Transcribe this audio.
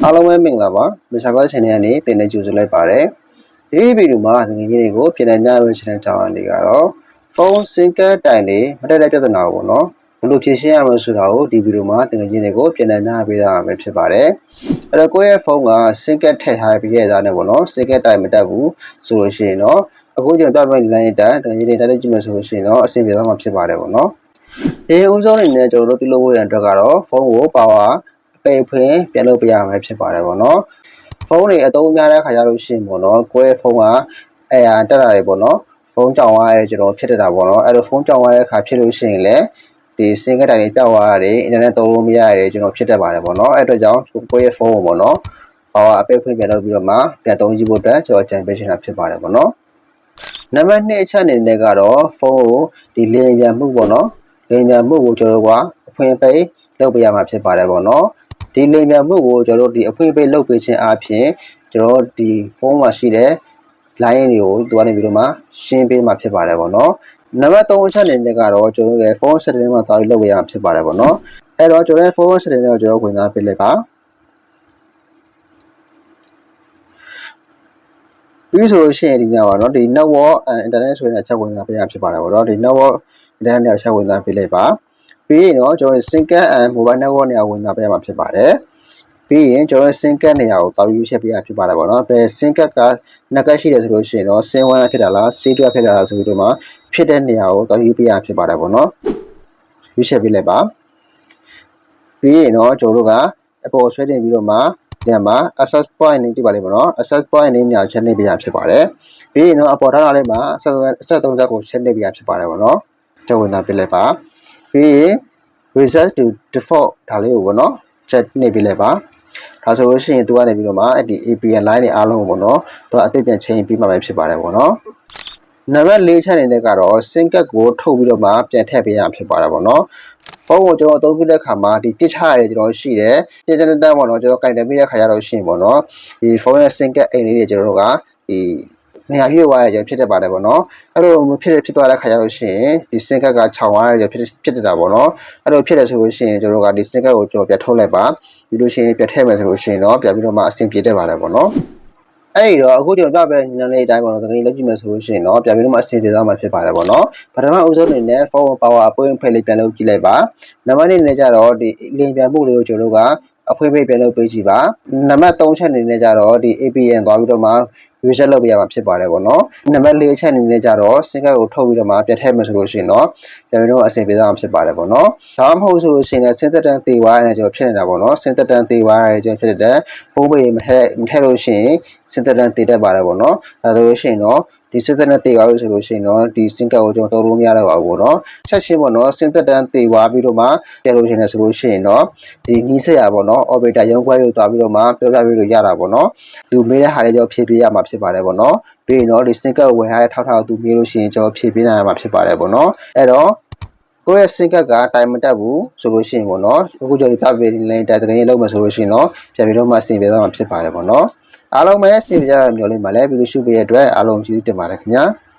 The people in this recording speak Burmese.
အားလုံးပဲမင်္ဂလာပါမစ္စတာကောချန်နယ်ကနေပြန်နေကြိုဆိုလိုက်ပါတယ်ဒီဗီဒီယိုမှာငွေကြီးတွေကိုပြန်နေများလို့ချင်တဲ့ကြောင်းအလေးကတော့ဖုန်းစင်ကတ်တိုင်တွေမတက်တဲ့ပြဿနာကိုပေါ့နော်ဘယ်လိုဖြေရှင်းရမလဲဆိုတာကိုဒီဗီဒီယိုမှာငွေကြီးတွေကိုပြန်နေများပေးတာပဲဖြစ်ပါတယ်အဲ့တော့ကိုယ့်ရဲ့ဖုန်းကစင်ကတ်ထည့်ထားပြီးရတဲ့နဲ့ပေါ့နော်စင်ကတ်တိုင်မတက်ဘူးဆိုလို့ရှိရင်တော့အခုကျွန်တော်ပြမယ့် line တက်ငွေကြီးတွေတက်ကြည့်မယ်ဆိုလို့ရှိရင်တော့အဆင်ပြေသွားမှာဖြစ်ပါတယ်ပေါ့နော်ဒီဦးဆုံးအနေနဲ့ကျွန်တော်တို့ပြုလုပ်ဖို့ရတဲ့အတွက်ကတော့ဖုန်းကိုပါဝါအ ပိတ်ဖွင့်ပြန်လုပ်ပြရမှာဖြစ်ပါတယ်ပေါ့နော်ဖုန်းတွေအသုံးများတဲ့ခါကျလို့ရှိရင်ပေါ့နော်ကိုယ့်ရဲ့ဖုန်းကအဲဟာတက်တာတွေပေါ့နော်ဖုန်းကြောင်ရတဲ့ကျွန်တော်ဖြစ်တတ်တာပေါ့နော်အဲ့လိုဖုန်းကြောင်ရတဲ့ခါဖြစ်လို့ရှိရင်လည်းဒီစင်ကတိုင်တွေပြောက်သွားတာတွေအင်တာနက်သုံးလို့မရရတဲ့ကျွန်တော်ဖြစ်တတ်ပါတယ်ပေါ့နော်အဲ့အတွက်ကြောင့်ကိုယ့်ရဲ့ဖုန်းကိုပေါ့နော်ဟောအပိတ်ဖွင့်ပြန်လုပ်ပြီးတော့မှပြန်သုံးကြည့်ဖို့အတွက်ကျွန်တော်ကြံပေးချင်တာဖြစ်ပါတယ်ပေါ့နော်နံပါတ်2အချက်အနေနဲ့ကတော့ဖုန်းကိုဒီလင်းပြန်မှုပေါ့နော်လင်းပြန်မှုကိုကျွန်တော်ကအဖွင့်ပိတ်လုပ်ပေးရမှာဖြစ်ပါတယ်ပေါ့နော် ဒီလိမ်မြန်မှုကိုကျွန်တော်တို့ဒီအဖွင့်ပိတ်လုပ်ပေးခြင်းအပြင်ကျွန်တော်ဒီဖုန်းမှာရှိတဲ့ line တွေကိုသူကနေပြီးတော့မှရှင်းပေးမှာဖြစ်ပါတယ်ပေါ့နော်နံပါတ်3အချက်အနေနဲ့ကတော့ကျွန်တော်ရဲ့ဖုန်း setting မှာသွားပြီးလုပ်ပေးရမှာဖြစ်ပါတယ်ပေါ့နော်အဲ့တော့ကျွန်တော်ရဲ့ဖုန်း setting ကိုကျွန်တော်ဝင်စားပေးလိုက်ပါပြီးဆိုလို့ရှိရင်ဒီညပါတော့ဒီ network and internet ဆိုတဲ့အချက်ဝင်စားပေးရဖြစ်ပါတယ်ပေါ့နော်ဒီ network internet နဲ့အချက်ဝင်စားပေးလိုက်ပါ ပြီးရင်တော့ကျွန်တော် single and mobile network နေရာဝင်လာပေးရမှာဖြစ်ပါတယ်ပြီးရင်ကျွန်တော် single နေရာကိုတောက်ယူချက်ပေးရဖြစ်ပါတယ်ပေါ့နော်ဘယ် single ကနှစ်ကရှိတယ်ဆိုလို့ရှိရင်တော့ sin 1ဖြစ်တာလား c 2ဖြစ်တာလားဆိုပြီးတော့မှဖြစ်တဲ့နေရာကိုတောက်ယူပေးရဖြစ်ပါတယ်ပေါ့နော်ယူချက်ပေးလိုက်ပါပြီးရင်တော့ကျွန်တော်တို့ကအပေါ်ဆွဲတင်ပြီးတော့မှဒီမှာ access point နေကြည့်ပါလိမ့်မယ်နော် access point နေနေရာချက်နေပေးရဖြစ်ပါတယ်ပြီးရင်တော့အပေါ်ထားလာလေးမှာအဆက်အဆက်သုံးချက်ကိုချက်နေပေးရဖြစ်ပါတယ်ပေါ့နော်ကျွန်တော်ဝင်လာပြလိုက်ပါ ပြီးရင် reset to default ဒါလေးကိုပေါ့နော် check နေပြီလဲပါဒါဆိုလို့ရှိရင်သူကနေပြီးတော့မှအဲ့ဒီ APN line တွေအားလုံးကိုပေါ့နော်သူအသိပြန်ချိန်ပြီးမှပဲဖြစ်ပါတယ်ပေါ့နော်နံပါတ်၄ချက်အနေနဲ့ကတော့ sync ကိုထုတ်ပြီးတော့မှပြန်ထည့်ပေးရမှာဖြစ်ပါတယ်ပေါ့နော်ဖုန်းကိုကျွန်တော်အသုံးပြုတဲ့ခါမှာဒီပြစ်ချရတယ်ကျွန်တော်ရှိတယ်ပြစ်ချတဲ့တန်းပေါ့နော်ကျွန်တော်ကင်တယ်ပြီးတဲ့ခါရတော့ရှိရင်ပေါ့နော်ဒီဖုန်းရဲ့ sync အိမ်လေးတွေကျွန်တော်တို့ကဒီ နေရာပြည့်သွားရကြဖြစ်တတ်ပါတယ်ပေါ့နော်အဲ့လိုမဖြစ်ဖြစ်သွားတဲ့ခါကျလို့ရှိရင်ဒီ sync က6သွားရကြဖြစ်ဖြစ်တတ်တာပေါ့နော်အဲ့လိုဖြစ်တယ်ဆိုလို့ရှိရင်ကျွန်တော်တို့ကဒီ sync ကိုကျွန်တော်ပြတ်ထုတ်လိုက်ပါပြီးလို့ရှိရင်ပြတ်ထည့်မယ်ဆိုလို့ရှိရင်တော့ပြပြီးတော့မှအဆင်ပြေတတ်ပါတယ်ပေါ့နော်အဲ့ဒီတော့အခုကျွန်တော်ပြပဲညနေလေးအတိုင်းပေါ့နော်တကယ်လုပ်ကြည့်မယ်ဆိုလို့ရှိရင်တော့ပြပြီးတော့မှအဆင်ပြေသွားမှာဖြစ်ပါတယ်ပေါ့နော်ပထမအဦးဆုံးအနေနဲ့ဖုန်း power အပွင့်ဖိတ်လေးပြန်လုပ်ကြည့်လိုက်ပါနံပါတ်2နဲ့ကြတော့ဒီလင်ပြန်မှုလေးကိုကျွန်တော်တို့ကအဖွင့်ဖိတ်ပြန်လုပ်ပေးကြည့်ပါနံပါတ်3ချက်အနေနဲ့ကြတော့ဒီ APN သွားပြီးတော့မှ reset လုပ်ပေးရမှာဖြစ်ပါတယ်ပေါ့နော်နံပါတ်၄အချက်အနေနဲ့ကြတော့ sync ကိုထုတ်ပြီးတော့မှပြတ်ထည့်မယ်ဆိုလို့ရှိရင်တော့ပြန်ပြီးတော့အဆင်ပြေသွားမှာဖြစ်ပါတယ်ပေါ့နော်ဒါမှမဟုတ်ဆိုလို့ရှိရင်လည်း sync တက်သေးသွားရတယ်ကျွန်တော်ဖြစ်နေတာပေါ့နော် sync တက်သေးသွားရတယ်ကျွန်တော်ဖြစ်တဲ့ဖုန်းပေမထည့်မထည့်လို့ရှိရင် sync တက်သေးတတ်ပါတယ်ပေါ့နော်ဒါဆိုလို့ရှိရင်တော့ ဒီစစ်သက်နဲ့တေသွားပြီဆိုလို့ရှိရင်တော့ဒီစင်ကတ်ကိုကျွန်တော်တော်လို့မရတော့ပါဘူးပေါ့နော်ချက်ချင်းပေါ့နော်စင်သက်တန်းတေသွားပြီးတော့မှပြန်လို့ရှိနေဆိုလို့ရှိရင်တော့ဒီနီးစက်ရပေါ့နော် operator ရုံးခွဲတွေကိုသွားပြီးတော့မှပြောပြပြီးလို့ရတာပေါ့နော်သူမေးတဲ့ဟာလေးကြောင့်ဖြည့်ပေးရမှာဖြစ်ပါတယ်ပေါ့နော်ပြီးရင်တော့ဒီစင်ကတ်ကိုဝယ်ထားတဲ့ထောက်ထောက်သူမေးလို့ရှိရင်ကျွန်တော်ဖြည့်ပေးနိုင်ရမှာဖြစ်ပါတယ်ပေါ့နော်အဲ့တော့ကိုယ့်ရဲ့စင်ကတ်ကတိုင်မတက်ဘူးဆိုလို့ရှိရင်ပေါ့နော်အခုကျွန်တော်ပြပေးနေတဲ့အတကယ်လုံးမယ်ဆိုလို့ရှိရင်တော့ပြန်ပြီးတော့မှစင်ပေးသွားမှာဖြစ်ပါတယ်ပေါ့နော် အားလုံးပဲစင်ပြကြရမျိုးလေးမှာလည်းဗီဒီယိုရှုပေးရတဲ့အတွက်အားလုံးကျေးဇူးတင်ပါတယ်ခင်ဗျာ။